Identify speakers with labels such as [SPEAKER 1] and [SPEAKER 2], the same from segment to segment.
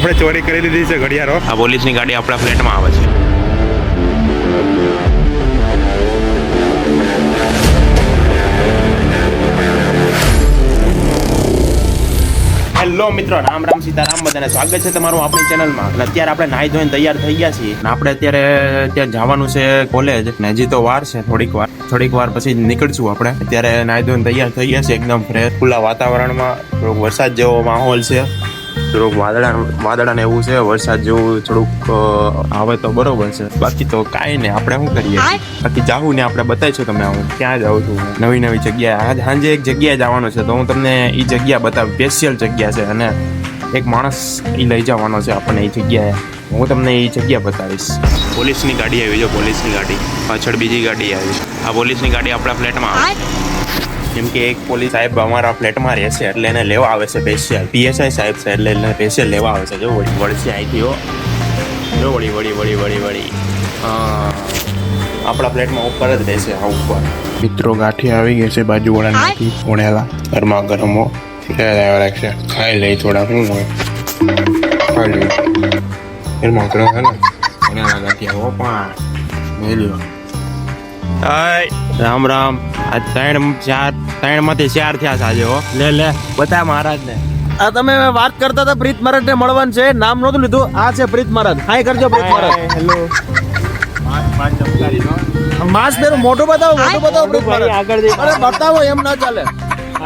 [SPEAKER 1] આપણે ચોરી કરી લીધી છે ઘડિયાળો.
[SPEAKER 2] આ પોલીસની ગાડી આપણા ફ્લેટમાં આવે છે. હેલો મિત્રો રામ રામ સીતારામ બધાને સ્વાગત છે તમારું આપણી ચેનલમાં. અને અત્યારે આપણે નાહી ધોઈને તૈયાર થઈ ગયા છીએ. અને આપણે અત્યારે ત્યાં જવાનું છે કોલેજ ને હજી તો વાર છે થોડીક વાર. થોડીક વાર પછી નીકળશું આપણે. અત્યારે નાહી ધોઈને તૈયાર થઈ ગયા છે એકદમ ફ્રેશ ખુલ્લા વાતાવરણમાં થોડોક વરસાદ જેવો માહોલ છે. થોડુંક વાદળા વાદળા ને એવું છે વરસાદ જેવું થોડુંક આવે તો બરોબર છે. બાકી તો કાંઈ નહીં આપણે શું કરીએ? બાકી જાવું ને આપણે બતાવીશું તમને હું ક્યાં જાઉં છું નવી નવી જગ્યાએ. આજ સાંજે એક જગ્યાએ જવાનું છે તો હું તમને એ જગ્યા બતાવું. સ્પેશિયલ જગ્યા છે અને એક માણસ એ લઈ જવાનો છે આપણને એ જગ્યાએ. હું તમને એ જગ્યા બતાવીશ. પોલીસની ગાડી આવી જો પોલીસની ગાડી. પાછળ બીજી ગાડી આવી આ પોલીસની ગાડી આપણા ફ્લેટમાં આવે. કેમ કે એક પોલીસ સાહેબ અમારા ફ્લેટમાં રહેશે એટલે એને લેવા આવે છે સ્પેશિયલ પીએસઆઈ સાહેબ છે એટલે એને સ્પેશિયલ લેવા આવે છે. જો વળી વળશે અહીંથી જો વળી વળી વળી વળી વળી. હા. આપણા ફ્લેટમાં ઉપર જ રહેશે આ ઉપર.
[SPEAKER 1] મિત્રો ગાંઠી આવી ગઈ છે બાજુવાળાની ફોણેલા ગરમા ગરમો રાખશે ખાઈ લઈ થોડા શું હોય. ખાઈ લઈ ગરમા ગરમ હે ને. ફોણેલા ગાંઠી હો પણ. મેલ્યો.
[SPEAKER 2] રામ રામ. આ ત્રણ ચાર ત્રણમાંથી ચાર થયા સાજે હો. લે લે બતા મહારાજ ને
[SPEAKER 3] આ તમે વાત કરતા હતા પ્રીત મહારાજ ને મળવાનું છે. નામ નહોતું લીધું. આ છે પ્રીત મહારાજ હાય કરજો પ્રીત મહારાજ
[SPEAKER 2] હેલો
[SPEAKER 3] માસ પેલું મોટું બતાવો મોટું બતાવો પ્રીત મહારાજ અરે બતાવો એમ ના ચાલે.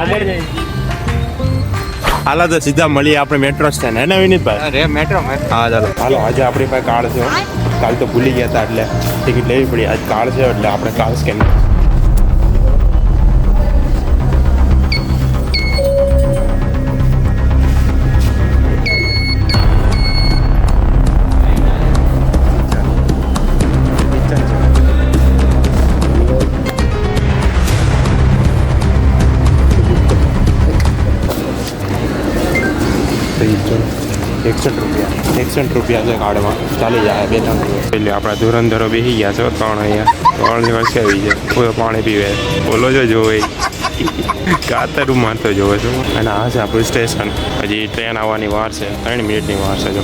[SPEAKER 2] આગળ હાલો તો સીધા મળીએ. આપણે મેટ્રો સ્ટેન્ડ હે ને વિનીતભાઈ?
[SPEAKER 1] અરે મેટ્રો
[SPEAKER 2] હા ચાલો. હાલો આજે આપણી પાસે કાર્ડ છે હો. કાલ તો ભૂલી ગયા હતા એટલે ટિકિટ લેવી પડી. આજ કાર્ડ છે એટલે આપણે કાર્ડ સ્કેન એકસઠ રૂપિયા. એકસઠ રૂપિયા છે કાર્ડમાં. ચાલી જાય બે ત્રણ દિવસ. એટલે આપણા ધુરંધરો બેસી ગયા છો ત્રણ અહીંયા. ત્રણ દિવસ આવી છે કોઈ પાણી પીવે. બોલો જો જોવે. કાતરું મારતો જોવે છું. અને આ છે આપણું સ્ટેશન. હજી ટ્રેન આવવાની વાર છે. ત્રણ મિનિટની વાર છે જો.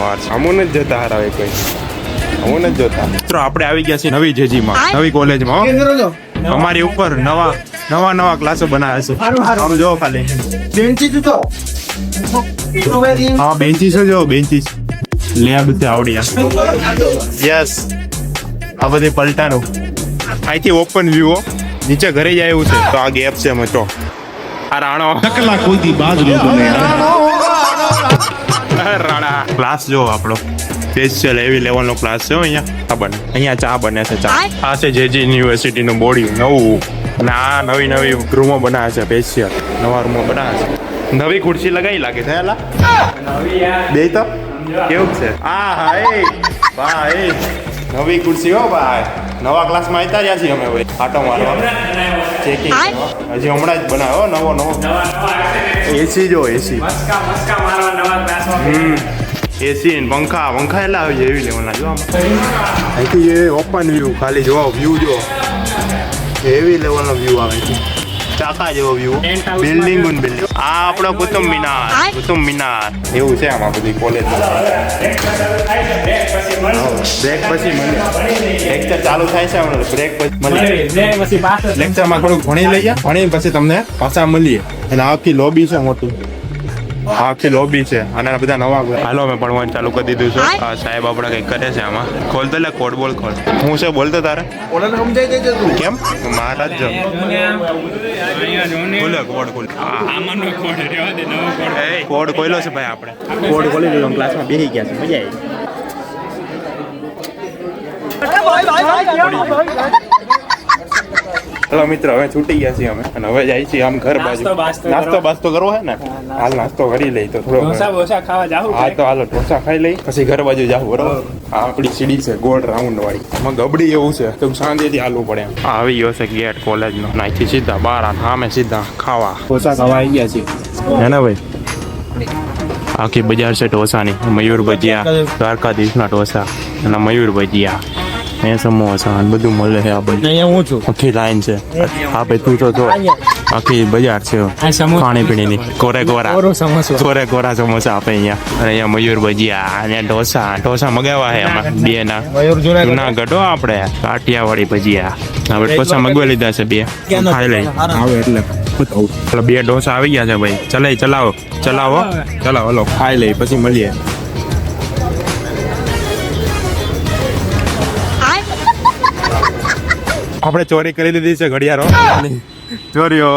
[SPEAKER 2] વાર છે. અમુન જ જતા હરાવે કોઈ. અમુન જ જોતા. મિત્રો આપણે આવી ગયા છીએ નવી જેજીમાં નવી કોલેજમાં અમારી ઉપર નવા નવા નવા ક્લાસો બનાવ્યા છે. આમ જો ખાલી. હા બેન્ચીસ જો બેન્ચીસ. લે આ બધું આવડી યસ આ બધી પલટાનું અહીંથી ઓપન વ્યૂ નીચે ઘરે જાય એવું છે. તો આ ગેપ છે મચો આ રાણો.
[SPEAKER 4] ટકલા કોઈથી બાજ ન
[SPEAKER 2] રાણા. ક્લાસ જો આપણો. સ્પેશિયલ એવી લેવલનો ક્લાસ છે અહીંયા. આ બને. અહીંયા ચા બને છે ચા. આ છે જેજી યુનિવર્સિટીનું બોડી નવું. અને આ નવી નવી રૂમો બનાવે છે સ્પેશિયલ નવા રૂમો બનાવે છે. નવી ખુરશી લગાવી લાગે છે. હેલા બે તો? કેવું છે? આ હા એ ભાઈ. નવી ખુરશી હો ભાઈ. નવા ક્લાસમાં આવતા રહ્યા છીએ અમે ભાઈ. આટો મારવા. ચેકિંગ હજી હમણાં જ બનાવ્યો નવો નવો. એસી જો એસી હમ. એસી ને પંખા પંખા એટલે આવી જાય એવી લેવાના જો આમાં. અહીંથી એ ઓપન વ્યૂ ખાલી જોવા વ્યૂ જો. એવી લેવલનો વ્યૂ આવે છે. ચાકા જેવો વ્યૂ બિલ્ડિંગ બિલ્ડિંગ આ આપણો કુતુબ મિનાર કુતુબ મિનાર. એવું છે આમાં બધી કોલેજ બ્રેક પછી મળે. લેક્ચર ચાલુ થાય છે હમણાં. બ્રેક પછી મળે. લેક્ચરમાં થોડુંક ભણી લઈએ ભણી પછી તમને પાછા મળીએ. અને આખી લોબી છે મોટી. આખી લોબી છે અને આ બધા નવા હાલો પણ ભણવાનું ચાલુ કરી દીધું છે આ સાહેબ આપણે કંઈક કરે છે આમાં ખોલ તો લે કોડ બોલ ખોલ હું છે બોલતો તારે
[SPEAKER 3] ઓલાને સમજાઈ દેજે તું
[SPEAKER 2] કેમ મહારાજ જો ખોલે કોડ ખોલ એ, કોડ ખોલ્યો છે ભાઈ આપણે કોડ ખોલી દીધો ક્લાસમાં બેસી ગયા છે મજા આવી ચલો મિત્ર હવે છૂટી ગયા છીએ અમે. અને હવે જાય છીએ આમ ઘર બાજુ. નાસ્તો બાસ્તો કરવો હે ને? હાલ નાસ્તો કરી લઈ તો થોડો હા તો હાલો ઢોસા ખાઈ લઈ. પછી ઘર બાજુ જાવ બરોબર? આ આપણી સીડી છે ગોળ રાઉન્ડ વાળી. એમાં ગબડી એવું છે તો શાંતિથી હાલવું પડે એમ. આવી ગયો છે ગેટ કોલેજ નો નાખી સીધા બાર સામે સીધા ખાવા. ઢોસા ખાવા આવી ગયા છીએ. હે ને ભાઈ? આખી બજાર છે ઢોસાની. મયુર ભજીયા દ્વારકાધીશના ઢોસા અને મયુર ભજીયા એ સમોસા બધું મળે છે આ બધું
[SPEAKER 3] અહીંયા હું છું.
[SPEAKER 2] આખી લાઈન છે. હા ભાઈ તું તો જો. આખી બજાર છે. ખાણી પીણીની કોરે કોરા. કોરે કોરા સમોસા આપે અહીંયા. અને અહીંયા મયુર ભજીયા અને ઢોસા. ઢોસા મગાવ્યા છે એમાં બે ના ના. હો આપણે. કાઠિયાવાડી ભજીયા. આપણે ઢોસા મગવા લીધા છે બે. ખાઈ લઈ.
[SPEAKER 1] આવે એટલે
[SPEAKER 2] બે ઢોસા આવી ગયા છે ભાઈ. ચલાઈ ચલાવો. ચલાવો. ચલાવો હલો. ખાઈ લઈ પછી મળીએ. આપણે ચોરી કરી લીધી છે ઘડિયાળો. ચોરીઓ.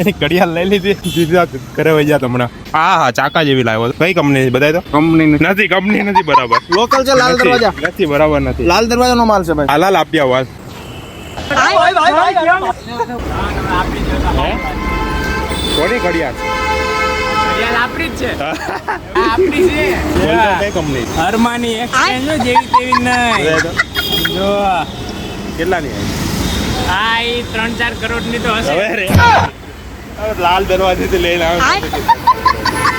[SPEAKER 2] એની ઘડિયાળ લઈ લીધી. દીધા ઘરે વહી ગયા હમણાં. હા હા ચાકા જેવી લાવ્યો કઈ કંપની બધાય તો?
[SPEAKER 1] કંપની
[SPEAKER 2] નથી કંપની નથી બરાબર.
[SPEAKER 3] લોકલ છે લાલ દરવાજા.
[SPEAKER 2] નથી બરાબર નથી.
[SPEAKER 3] લાલ દરવાજા નો માલ છે ભાઈ.
[SPEAKER 2] હાલાલ આપી આવો હાલ. કોની ઘડિયાળ.
[SPEAKER 5] આપણી જ છે. આપણી છે.
[SPEAKER 2] કઈ કંપની
[SPEAKER 5] અરમાની એક્સચેન્જ જેવી તેવી નહીં. જો
[SPEAKER 2] કેટલાની
[SPEAKER 5] આ એ ત્રણ ચાર કરોડની તો હશે.
[SPEAKER 2] હવે રે. હવે લાલ દરવાજે થી લઈને આવે.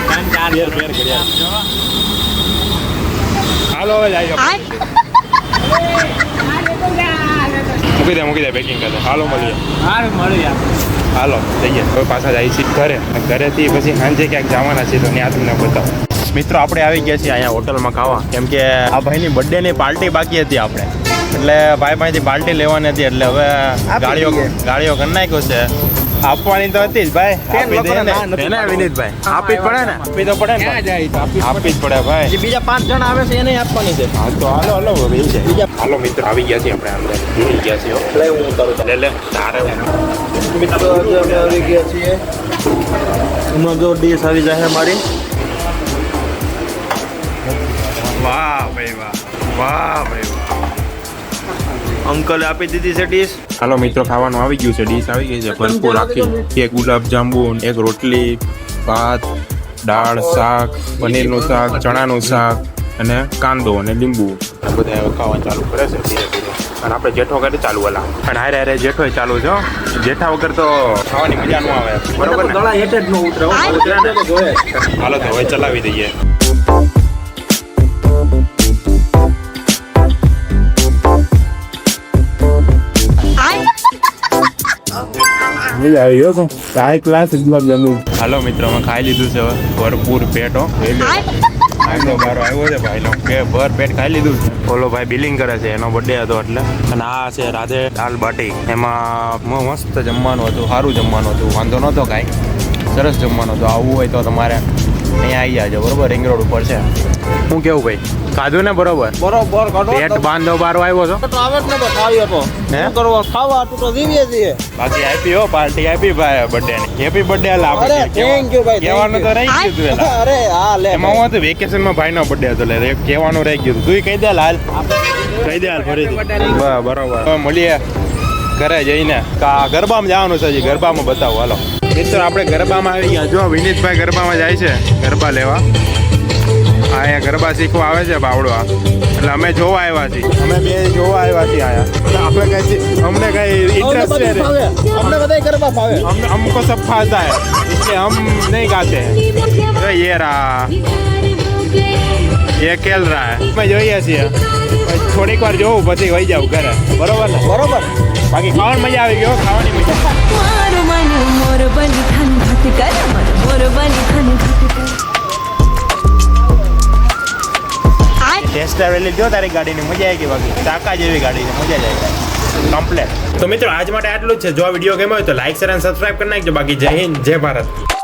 [SPEAKER 5] ત્રણ ચાર
[SPEAKER 2] કર્યા. હાલો હવે જાય મૂકી દે મૂકી દે પેકિંગ કરી. હાલો મળીએ.
[SPEAKER 5] મળ્યું આપણે.
[SPEAKER 2] હાલો જઈએ. હવે પાછા જાય છે ઘરે. ઘરેથી પછી સાંજે ક્યાંક જવાના છે તો ત્યાં તમને બતાવો. મિત્રો આપણે આવી ગયા છીએ અહીંયા હોટલમાં ખાવા. કેમ કે આ ભાઈની બર્થડેની પાર્ટી બાકી હતી આપણે. એટલે ભાઈ પાસેથી પાર્ટી લેવાની હતી એટલે હવે ગાડીઓ ગાડીઓ કરી નાખ્યો છે. આપવાની તો હતી જ ભાઈ. આપી દે ને. વિનીતભાઈ જ પડે ને. આપી તો પડે ને
[SPEAKER 5] ક્યાં જાય તો? આપી
[SPEAKER 2] જ પડે. ભાઈ.
[SPEAKER 3] બીજા પાંચ જણ આવે છે એને આપવાની છે.
[SPEAKER 2] હા તો હાલો હાલો છે બીજા હાલો મિત્ર આવી ગયા છે આપણે અંદર. જોઈ ગયા છીએ
[SPEAKER 3] એટલે હું ઉતારું
[SPEAKER 2] લે લે તારે.
[SPEAKER 3] મિત્રો આવી ગયા છીએ. એમાં જો ડીશ આવી જાય મારી
[SPEAKER 2] વાહ ભાઈ વાહ વાહ ભાઈ વાહ.
[SPEAKER 3] અંકલે આપી દીધી છે ડીશ
[SPEAKER 2] હાલો મિત્રો ખાવાનું આવી ગયું છે. ડીશ આવી ગઈ છે. ભરપૂર આખી. એક ગુલાબ જાંબુ એક રોટલી ભાત દાળ શાક પનીરનું શાક ચણાનું શાક અને કાંદો અને લીંબુ. આ બધા હવે ખાવાનું ચાલુ કરે છે ધીરે ધીરે. અને આપણે જેઠો કરી ચાલુ હલા અને હારે હારે જેઠો ચાલુ છો જેઠા વગર તો ખાવાની મજા ન આવે. બરોબર
[SPEAKER 3] ગળા હેઠે જ ન ઉતરે હો. ઉતરે તો જોઈએ
[SPEAKER 2] હાલો તો હવે ચલાવી દઈએ. મજા આવી ગયો તો હાઈ ક્લાસ ગુલાબ જાંબુ હાલો મિત્રો મેં ખાઈ લીધું છે ભરપૂર પેટ હો. બારો આવ્યો છે ભાઈનો. કે ભર પેટ ખાઈ લીધું છે. ઓલો ભાઈ બિલિંગ કરે છે એનો બર્થડે હતો એટલે. અને આ છે રાધે દાલ બાટી. એમાં મસ્ત જમવાનું હતું સારું જમવાનું હતું. વાંધો નહોતો કાંઈ. સરસ જમવાનું હતું. આવવું હોય તો તમારે અહીંયા આવી જાજો બરોબર? રિંગ રોડ ઉપર છે. હું કેવું ભાઈ? ખાધું ને બરોબર?
[SPEAKER 3] બરોબર
[SPEAKER 2] પેટ બાંધો બારો આવ્યો છો?
[SPEAKER 3] આવે ને બસ આવી હતો
[SPEAKER 2] હે?
[SPEAKER 3] કરવા? ખાવા તું તો જીવીએ છીએ.
[SPEAKER 2] બાકી આપી હો પાર્ટી આપી ભાઈ બર્થડે ની. હેપી બર્થડે હાલ
[SPEAKER 3] અરે થેન્ક યુ ભાઈ
[SPEAKER 2] કહેવાનું તો રહી ગયું તું
[SPEAKER 3] અરે હા લે
[SPEAKER 2] એમાં હું તો વેકેશનમાં ભાઈ નો બર્થડે હતો એ કહેવાનું રહી ગયું તું. કહી દે હાલ કહી દે હાલ ફરીથી. બરાબર. મળીએ. ઘરે જઈને ગરબામાં જવાનું છે ગરબામાં બતાવો હાલો. મિત્રો આપણે ગરબામાં આવી ગયા. જો વિનીતભાઈ ગરબામાં જાય છે ગરબા લેવા. હા અહીંયા ગરબા શીખવા આવે છે બાવડવા એટલે અમે જોવા આવ્યા છીએ. અમે બે જોવા આવ્યા છીએ આયા આપણે કઈ અમને કઈ ઇન્ટરેસ્ટ છે
[SPEAKER 3] અમને બધા ગરબા
[SPEAKER 2] ભાવે અમને હમકો સબ ફાતા હે. એટલે હમ નહીં ગાતે. યે રા એ કેલરા જોઈએ છીએ. થોડીક વાર જોઉં પછી વહી જાઉં ઘરે. બરોબર ને?
[SPEAKER 3] બરોબર.
[SPEAKER 2] બાકી ખાવાની મજા આવી ગયો ખાવાની મજા. ટેસ્ટ ડ્રાઈવ લીધો તારી ગાડીની મજા આવી ગઈ બાકી. ચાકા જેવી ગાડીની મજા જ આવી કમ્પ્લેટ તો મિત્રો આજ માટે આટલું જ છે. જો આ વીડિયો ગમ્યો હોય તો લાઈક શેર અને સબસ્ક્રાઈબ કરી નાખજો. બાકી જય હિન્દ જય ભારત.